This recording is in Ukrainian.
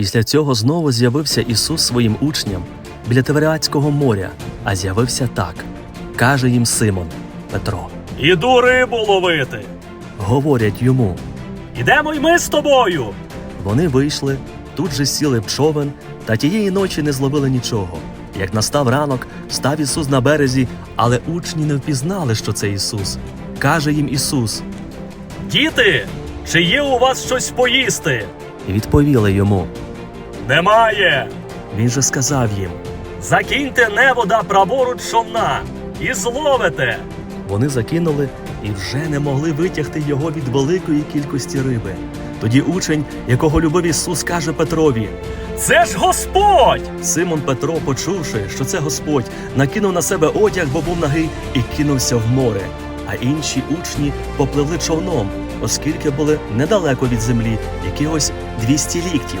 Після цього знову з'явився Ісус своїм учням біля Тиверіатського моря, а з'явився так. Каже їм Симон Петро. Іду рибу ловити. Говорять йому. Ідемо й ми з тобою. Вони вийшли, тут же сіли в човен, та тієї ночі не зловили нічого. Як настав ранок, став Ісус на березі, але учні не впізнали, що це Ісус. Каже їм Ісус, Діти, чи є у вас щось поїсти? і відповіли йому. Немає. Він же сказав їм. Закиньте невода праворуч човна і зловите. Вони закинули і вже не могли витягти його від великої кількості риби. Тоді учень, якого любив Ісус, каже Петрові: Це ж Господь! Симон Петро, почувши, що це Господь, накинув на себе одяг, бо був нагий, і кинувся в море. А інші учні попливли човном, оскільки були недалеко від землі, якихось 200 ліктів.